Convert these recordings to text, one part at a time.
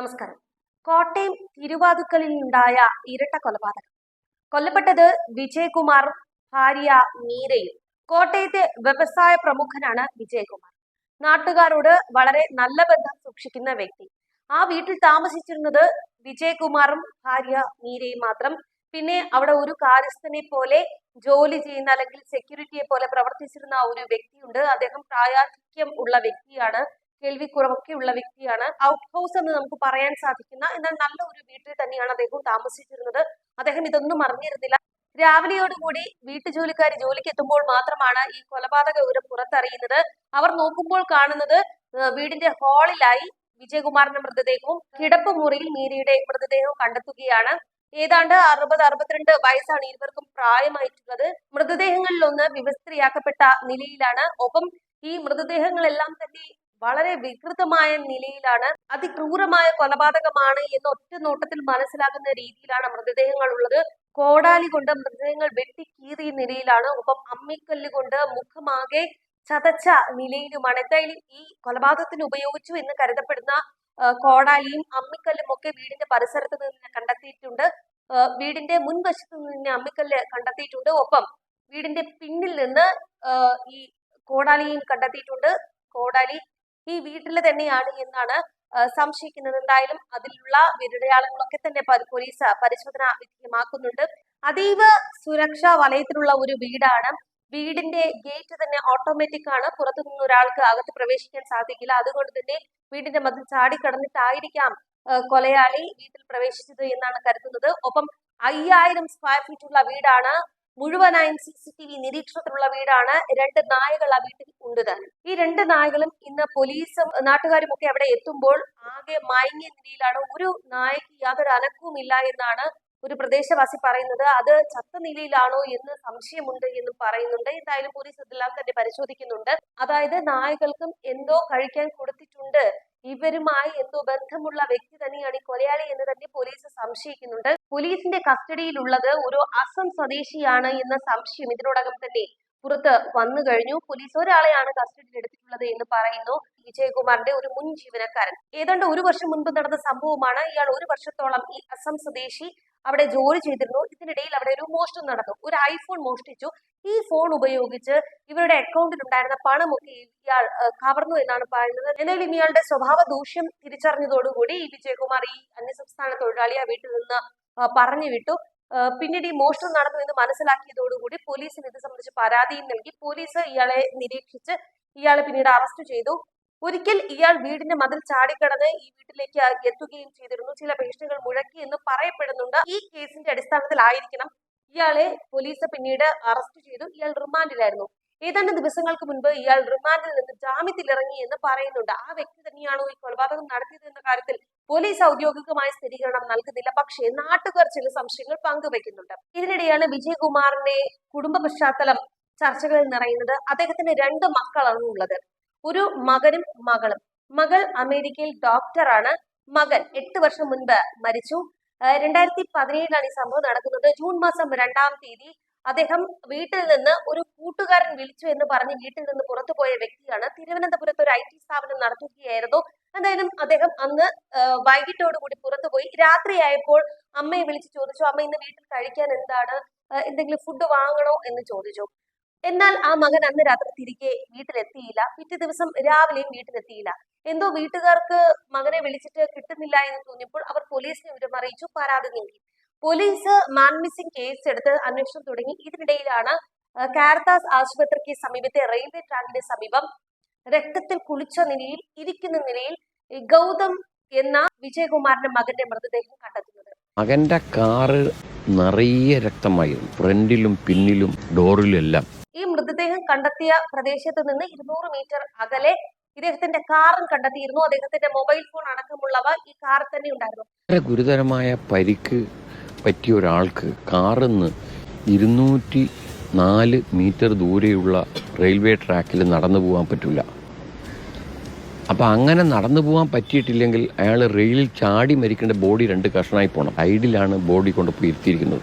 നമസ്കാരം. കോട്ടയം തിരുവാതുക്കലിൽ ഉണ്ടായ ഇരട്ട കൊലപാതകം. കൊല്ലപ്പെട്ടത് വിജയകുമാർ ഭാര്യ മീരയും കോട്ടയത്തെ വ്യവസായ പ്രമുഖനാണ് വിജയകുമാർ. നാട്ടുകാരോട് വളരെ നല്ല ബന്ധം സൂക്ഷിക്കുന്ന വ്യക്തി. ആ വീട്ടിൽ താമസിച്ചിരുന്നത് വിജയകുമാറും ഭാര്യ മീരയും മാത്രം. പിന്നെ അവിടെ ഒരു കാര്യസ്ഥനെ പോലെ ജോലി ചെയ്യുന്ന അല്ലെങ്കിൽ സെക്യൂരിറ്റിയെ പോലെ പ്രവർത്തിച്ചിരുന്ന ഒരു വ്യക്തിയുണ്ട്. അദ്ദേഹം പ്രായാധിക്യം ഉള്ള വ്യക്തിയാണ്. കേൾവിക്കുറവൊക്കെ ഉള്ള വ്യക്തിയാണ്. ഔട്ട് ഹൗസ് എന്ന് നമുക്ക് പറയാൻ സാധിക്കുന്ന എന്നാൽ നല്ല ഒരു വീട്ടിൽ തന്നെയാണ് അദ്ദേഹം താമസിച്ചിരുന്നത്. അദ്ദേഹം ഇതൊന്നും അറിഞ്ഞിരുന്നില്ല. രാവിലെയോടുകൂടി വീട്ടുജോലിക്കാർ ജോലിക്ക് എത്തുമ്പോൾ മാത്രമാണ് ഈ കൊലപാതക വിവരം പുറത്തറിയുന്നത്. അവർ നോക്കുമ്പോൾ കാണുന്നത് വീടിന്റെ ഹാളിലായി വിജയകുമാറിന്റെ മൃതദേഹവും കിടപ്പ് മുറിയിൽ മീരയുടെ മൃതദേഹവും കണ്ടെത്തുകയാണ്. ഏതാണ്ട് അറുപത് അറുപത്തിരണ്ട് വയസ്സാണ് ഇരുവർക്കും പ്രായമായിട്ടുള്ളത്. മൃതദേഹങ്ങളിൽ ഒന്ന് വിവസ്ത്രീയാക്കപ്പെട്ട നിലയിലാണ്. ഒപ്പം ഈ മൃതദേഹങ്ങളെല്ലാം തന്നെ വളരെ വികൃതമായ നിലയിലാണ് അതിക്രൂരമായ കൊലപാതകമാണ് എന്ന് ഒറ്റ നോട്ടത്തിൽ മനസ്സിലാക്കുന്ന രീതിയിലാണ് മൃതദേഹങ്ങൾ ഉള്ളത് കോടാലി കൊണ്ട് മൃതദേഹങ്ങൾ വെട്ടിക്കീറിയ നിലയിലാണ്. ഒപ്പം അമ്മിക്കല്ല് കൊണ്ട് മുഖമാകെ ചതച്ച നിലയിലുമാണ്. എന്തായാലും ഈ കൊലപാതകത്തിന് ഉപയോഗിച്ചു എന്ന് കരുതപ്പെടുന്ന കോടാലിയും അമ്മിക്കല്ലും ഒക്കെ വീടിന്റെ പരിസരത്ത് നിന്ന് കണ്ടെത്തിയിട്ടുണ്ട്. വീടിന്റെ മുൻവശത്ത് നിന്ന് അമ്മിക്കല്ല് കണ്ടെത്തിയിട്ടുണ്ട്. ഒപ്പം വീടിന്റെ പിന്നിൽ നിന്ന് ഈ കോടാലിയും കണ്ടെത്തിയിട്ടുണ്ട്. കോടാലി ഈ വീട്ടിൽ തന്നെയാണ് എന്നാണ് സംശയിക്കുന്നത്. എന്തായാലും അതിലുള്ള വിരടയാളങ്ങളൊക്കെ തന്നെ പോലീസ് പരിശോധന വിധേയമാക്കുന്നുണ്ട്. അതീവ സുരക്ഷാ വലയത്തിലുള്ള ഒരു വീടാണ്. വീടിന്റെ ഗേറ്റ് തന്നെ ഓട്ടോമാറ്റിക് ആണ്. പുറത്തു നിന്ന് ഒരാൾക്ക് അകത്ത് പ്രവേശിക്കാൻ സാധിക്കില്ല. അതുകൊണ്ട് തന്നെ വീടിന്റെ മതിൽ ചാടി കടന്നിട്ടായിരിക്കാം കൊലയാളി വീട്ടിൽ പ്രവേശിച്ചത് എന്നാണ് കരുതുന്നത്. ഒപ്പം അയ്യായിരം സ്ക്വയർ ഫീറ്റ് ഉള്ള വീടാണ്. മുഴുവനായും സി സി ടി വി നിരീക്ഷണത്തിലുള്ള വീടാണ്. രണ്ട് നായകൾ ആ വീട്ടിൽ ഉണ്ട്. ഈ രണ്ട് നായകളും ഇന്ന് പോലീസും നാട്ടുകാരും ഒക്കെ അവിടെ എത്തുമ്പോൾ ആകെ മയങ്ങിയ നിലയിലാണ്. ഒരു നായക്ക് യാതൊരു അനക്കവും ഇല്ല എന്നാണ് ഒരു പ്രദേശവാസി പറയുന്നത്. അത് ചത്ത നിലയിലാണോ എന്ന് സംശയമുണ്ട് എന്നും പറയുന്നുണ്ട്. എന്തായാലും പോലീസ് ഇതെല്ലാം തന്നെ പരിശോധിക്കുന്നുണ്ട്. അതായത് നായകൾക്കും എന്തോ കഴിക്കാൻ കൊടുത്തിട്ടുണ്ട്. ഇവരുമായി എന്തോ ബന്ധമുള്ള വ്യക്തി തന്നെയാണ് ഈ കൊലയാളി എന്ന് തന്നെ പോലീസ് സംശയിക്കുന്നുണ്ട്. പോലീസിന്റെ കസ്റ്റഡിയിലുള്ളത് ഒരു അസം സ്വദേശിയാണ് എന്ന സംശയം ഇതിനോടകം തന്നെ പുറത്ത് വന്നു കഴിഞ്ഞു. പോലീസ് ഒരാളെയാണ് കസ്റ്റഡിയിൽ എടുത്തിട്ടുള്ളത് എന്ന് പറയുന്നു. വിജയകുമാറിന്റെ ഒരു മുൻ ജീവനക്കാരൻ. ഏതാണ്ട് ഒരു വർഷം മുൻപ് നടന്ന സംഭവമാണ്. ഇയാൾ ഒരു വർഷത്തോളം ഈ അസം സ്വദേശി അവിടെ ജോലി ചെയ്തിരുന്നു. ഇതിനിടയിൽ അവിടെ ഒരു മോഷണം നടന്നു. ഒരു ഐഫോൺ മോഷ്ടിച്ചു. ഈ ഫോൺ ഉപയോഗിച്ച് ഇവരുടെ അക്കൗണ്ടിൽ ഉണ്ടായിരുന്ന പണമൊക്കെ ഇയാൾ കവർന്നു എന്നാണ് പറയുന്നത്. എന്തായാലും ഇയാളുടെ സ്വഭാവ ദൂഷ്യം തിരിച്ചറിഞ്ഞതോടുകൂടി ഈ വിജയകുമാർ ഈ അന്യസംസ്ഥാന തൊഴിലാളിയെ വീട്ടിൽ നിന്ന് പറഞ്ഞു വിട്ടു. പിന്നീട് ഈ മോഷണം നടന്നു എന്ന് മനസ്സിലാക്കിയതോടുകൂടി പോലീസിന് ഇത് സംബന്ധിച്ച് പരാതിയും നൽകി. പോലീസ് ഇയാളെ നിരീക്ഷിച്ച് ഇയാളെ പിന്നീട് അറസ്റ്റ് ചെയ്തു. ഒരിക്കൽ ഇയാൾ വീടിന്റെ മതിൽ ചാടിക്കടന്ന് ഈ വീട്ടിലേക്ക് എത്തുകയും ചെയ്തിരുന്നു. ചില ഭീഷണികൾ മുഴക്കി എന്ന് പറയപ്പെടുന്നുണ്ട്. ഈ കേസിന്റെ അടിസ്ഥാനത്തിലായിരിക്കണം ഇയാളെ പോലീസ് പിന്നീട് അറസ്റ്റ് ചെയ്തു. ഇയാൾ റിമാൻഡിലായിരുന്നു. ഏതാണ്ട് ദിവസങ്ങൾക്ക് മുൻപ് ഇയാൾ റിമാൻഡിൽ നിന്ന് ജാമ്യത്തിൽ ഇറങ്ങി എന്ന് പറയുന്നുണ്ട്. ആ വ്യക്തി തന്നെയാണോ ഈ കൊലപാതകം നടത്തിയത് എന്ന കാര്യത്തിൽ പോലീസ് ഔദ്യോഗികമായ സ്ഥിരീകരണം നൽകുന്നില്ല. പക്ഷേ നാട്ടുകാർ ചില സംശയങ്ങൾ പങ്കുവെക്കുന്നുണ്ട്. ഇതിനിടെയാണ് വിജയകുമാറിന്റെ കുടുംബ പശ്ചാത്തലം ചർച്ചകളിൽ നിറയുന്നത്. അദ്ദേഹത്തിന് രണ്ട് മക്കളാണ് ഉള്ളത് ഒരു മകനും മകളും. മകൾ അമേരിക്കയിൽ ഡോക്ടറാണ് മകൻ എട്ട് വർഷം മുൻപ് മരിച്ചു. രണ്ടായിരത്തി പതിനേഴിലാണ് ഈ സംഭവം നടക്കുന്നത്. ജൂൺ മാസം രണ്ടാം തീയതി അദ്ദേഹം വീട്ടിൽ നിന്ന് ഒരു കൂട്ടുകാരൻ വിളിച്ചു എന്ന് പറഞ്ഞ് വീട്ടിൽ നിന്ന് പുറത്തു പോയ വ്യക്തിയാണ്. തിരുവനന്തപുരത്ത് ഒരു ഐ ടി സ്ഥാപനം നടത്തുകയായിരുന്നു. എന്തായാലും അദ്ദേഹം അന്ന് വൈകിട്ടോടുകൂടി പുറത്തുപോയി രാത്രിയായപ്പോൾ അമ്മയെ വിളിച്ച് ചോദിച്ചു അമ്മ ഇന്ന് വീട്ടിൽ കഴിക്കാൻ എന്താണ്? എന്തെങ്കിലും ഫുഡ് വാങ്ങണോ? എന്ന് ചോദിച്ചു. എന്നാൽ ആ മകൻ അന്ന് രാത്രി തിരികെ വീട്ടിലെത്തിയില്ല. പിറ്റേ ദിവസം രാവിലെയും വീട്ടിലെത്തിയില്ല. എന്തോ വീട്ടുകാർക്ക് മകനെ വിളിച്ചിട്ട് കിട്ടുന്നില്ല എന്ന് തോന്നിയപ്പോൾ അവർ പോലീസിനെ വിവരം അറിയിച്ചു പരാതി നൽകി. പോലീസ് മാൻ മിസ്സിംഗ് കേസ് എടുത്ത് അന്വേഷണം തുടങ്ങി. ഇതിനിടയിലാണ് കാരത്താസ് ആശുപത്രിക്ക് സമീപത്തെ റെയിൽവേ ട്രാക്കിന്റെ സമീപം രക്തത്തിൽ കുളിച്ച നിലയിൽ ഇരിക്കുന്ന നിലയിൽ ഗൗതം എന്ന വിജയകുമാറിന്റെ മകന്റെ മൃതദേഹം കണ്ടെത്തുന്നത്. മകന്റെ കാറ് നിറയെ രക്തമായിരുന്നു. ഫ്രണ്ടിലും പിന്നിലും ഡോറിലും എല്ലാം. ഈ മൃതദേഹം കണ്ടെത്തിയ പ്രദേശത്ത് നിന്ന് ഇരുന്നൂറ് മീറ്റർ അകലെ ഇദ്ദേഹത്തിന്റെ കാറും കണ്ടെത്തിയിരുന്നു. അദ്ദേഹത്തിന്റെ മൊബൈൽ ഫോൺ അടക്കമുള്ളവ ഈ കാർ തന്നെ ഉണ്ടായിരുന്നു. ഗുരുതരമായ പരിക്ക് പറ്റിയ ഒരാൾക്ക് കാറിന്ന് ഇരുന്നൂറ്റി നാല് മീറ്റർ ദൂരെയുള്ള റെയിൽവേ ട്രാക്കിൽ നടന്നു പോകാൻ പറ്റില്ല അപ്പം അങ്ങനെ നടന്നു പോകാൻ പറ്റിയിട്ടില്ലെങ്കിൽ അയാൾ റെയിലിൽ ചാടി മരിക്കേണ്ട ബോഡി രണ്ട് കഷ്ണമായി പോകണം സൈഡിലാണ് ബോഡി കൊണ്ടുപോയി ഇരുത്തിയിരിക്കുന്നത്.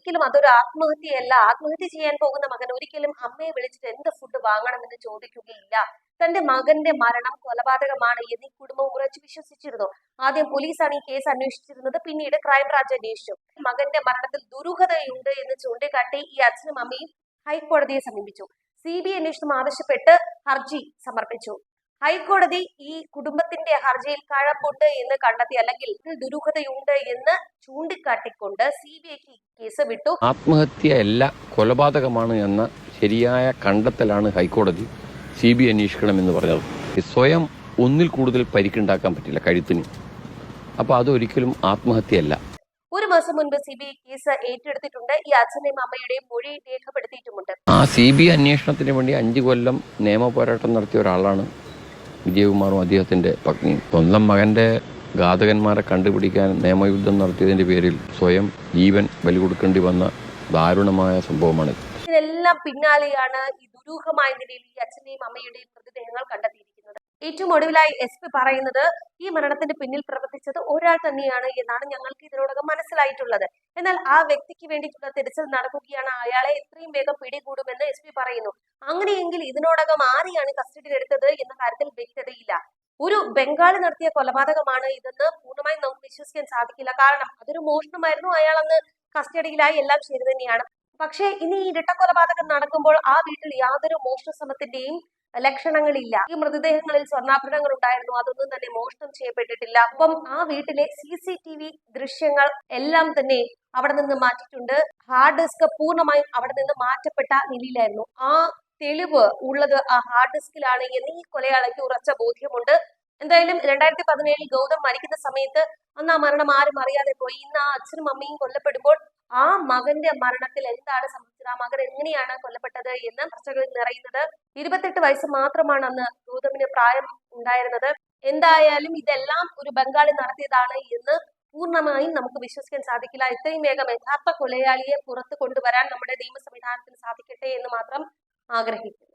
ഒരിക്കലും അതൊരു ആത്മഹത്യയല്ല. ആത്മഹത്യ ചെയ്യാൻ പോകുന്ന മകൻ ഒരിക്കലും അമ്മയെ വിളിച്ചിട്ട് എന്ത് ഫുഡ് വാങ്ങണമെന്ന് ചോദിക്കുകയില്ല. തന്റെ മകന്റെ മരണം കൊലപാതകമാണ് എന്ന് ഈ കുടുംബം ഉറച്ചു വിശ്വസിച്ചിരുന്നു. ആദ്യം പോലീസാണ് ഈ കേസ് അന്വേഷിച്ചിരുന്നത്. പിന്നീട് ക്രൈംബ്രാഞ്ച് അന്വേഷിച്ചു. മകന്റെ മരണത്തിൽ ദുരൂഹതയുണ്ട് എന്ന് ചൂണ്ടിക്കാട്ടി ഈ അച്ഛനും അമ്മയും ഹൈക്കോടതിയെ സമീപിച്ചു. സി ബി അന്വേഷണം ആവശ്യപ്പെട്ട് ഹർജി സമർപ്പിച്ചു. ഹൈക്കോടതി ഈ കുടുംബത്തിന്റെ ഹർജിയിൽ കഴമ്പുണ്ട് എന്ന് കണ്ടെത്തി അല്ലെങ്കിൽ ദുരൂഹതയുണ്ട് എന്ന് ചൂണ്ടിക്കാട്ടിക്കൊണ്ട് സി ബി ഐക്ക് കേസ് വിട്ടു. ആത്മഹത്യയല്ല കൊലപാതകമാണ് എന്ന ശരിയായ കണ്ടെത്തലാണ് ഹൈക്കോടതി സി ബി അന്വേഷിക്കണമെന്ന് പറഞ്ഞത്. സ്വയം ഒന്നിൽ കൂടുതൽ പരിക്കുണ്ടാക്കാൻ പറ്റില്ല കഴുത്തിന്. അപ്പോൾ അതൊരിക്കലും ആത്മഹത്യയല്ല. ഒരു മാസം മുൻപ് സി ബി ഐ കേസ് ഏറ്റെടുത്തിട്ടുണ്ട്. ഈ അച്ഛനെയും അമ്മയുടെയും മൊഴി രേഖപ്പെടുത്തിയിട്ടുമുണ്ട്. ആ സി ബി അന്വേഷണത്തിന് വേണ്ടി അഞ്ചു കൊല്ലം നിയമ പോരാട്ടം നടത്തിയ ഒരാളാണ് വിജയകുമാറും അദ്ദേഹത്തിന്റെ പത്നിയും സ്വന്തം മകന്റെ ഘാതകന്മാരെ കണ്ടുപിടിക്കാൻ നിയമയുദ്ധം നടത്തിയതിന്റെ പേരിൽ സ്വയം ജീവൻ ബലി കൊടുക്കേണ്ടി വന്ന ദാരുണമായ സംഭവമാണ് ഇതിനെല്ലാം പിന്നാലെയാണ് ഈ ദുരൂഹമായ നിലയിൽ ഈ അച്ഛനെയും അമ്മയുടെയും മൃതദേഹങ്ങൾ കണ്ടെത്തിയിരിക്കുന്നത്. ഏറ്റവും ഒടുവിലായി എസ് പി പറയുന്നത് ഈ മരണത്തിന്റെ പിന്നിൽ പ്രവർത്തിച്ചത് ഒരാൾ തന്നെയാണ് എന്നാണ് ഞങ്ങൾക്ക് ഇതിനോടകം മനസ്സിലായിട്ടുള്ളത്. എന്നാൽ ആ വ്യക്തിക്ക് വേണ്ടിയിട്ടുള്ള തിരച്ചിൽ നടക്കുകയാണ് അയാളെ എത്രയും വേഗം പിടികൂടുമെന്ന് എസ് പി പറയുന്നു. അങ്ങനെയെങ്കിൽ ഇതിനോടകം ആരെയാണ് കസ്റ്റഡിയിലെടുത്തത് എന്ന കാര്യത്തിൽ വ്യക്തതയില്ല. ഒരു ബംഗാളി നടത്തിയ കൊലപാതകമാണ് ഇതെന്ന് പൂർണമായും നമുക്ക് വിശ്വസിക്കാൻ സാധിക്കില്ല. കാരണം അതൊരു മോഷണമായിരുന്നു അയാൾ അന്ന് കസ്റ്റഡിയിലായി എല്ലാം ശരി തന്നെയാണ്. പക്ഷേ ഇനി ഈ ഇരട്ട കൊലപാതകം നടക്കുമ്പോൾ ആ വീട്ടിൽ യാതൊരു മോഷണ ശ്രമത്തിന്റെയും ലക്ഷണങ്ങളില്ല. ഈ മൃതദേഹങ്ങളിൽ സ്വർണാഭരണങ്ങൾ ഉണ്ടായിരുന്നു. അതൊന്നും തന്നെ മോഷണം ചെയ്യപ്പെട്ടിട്ടില്ല. അപ്പം ആ വീട്ടിലെ സി സി ടി വി ദൃശ്യങ്ങൾ എല്ലാം തന്നെ അവിടെ നിന്ന് മാറ്റിയിട്ടുണ്ട്. ഹാർഡ് ഡിസ്ക് പൂർണമായും അവിടെ നിന്ന് മാറ്റപ്പെട്ട നിലയിലായിരുന്നു. ആ തെളിവ് ഉള്ളത് ആ ഹാർഡ് ഡിസ്കിലാണ് എന്ന് ഈ കൊലയാളിക്ക് ഉറച്ച ബോധ്യമുണ്ട്. എന്തായാലും രണ്ടായിരത്തി പതിനേഴിൽ ഗൗതം മരിക്കുന്ന സമയത്ത് അന്ന് ആ മരണം ആരും അറിയാതെ പോയി. ഇന്ന് ആ അച്ഛനും അമ്മയും കൊല്ലപ്പെടുമ്പോൾ ആ മകന്റെ മരണത്തിൽ എന്താണ് സംഭവിച്ചത്? ആ മകൻ എങ്ങനെയാണ് കൊല്ലപ്പെട്ടത് എന്ന് ചർച്ചകളിൽ നിറയുന്നത് ഇരുപത്തെട്ട് വയസ്സ് മാത്രമാണ് അന്ന് ഗൗതമിന് പ്രായം ഉണ്ടായിരുന്നത്. എന്തായാലും ഇതെല്ലാം ഒരു ബംഗാളി നടത്തിയതാണ് എന്ന് പൂർണമായും നമുക്ക് വിശ്വസിക്കാൻ സാധിക്കില്ല. ഇത്രയും വേഗം യഥാർത്ഥ കൊലയാളിയെ പുറത്തു കൊണ്ടുവരാൻ നമ്മുടെ നിയമ സംവിധാനത്തിന് സാധിക്കട്ടെ എന്ന് മാത്രം ആഗ്രഹിക്കുന്നു.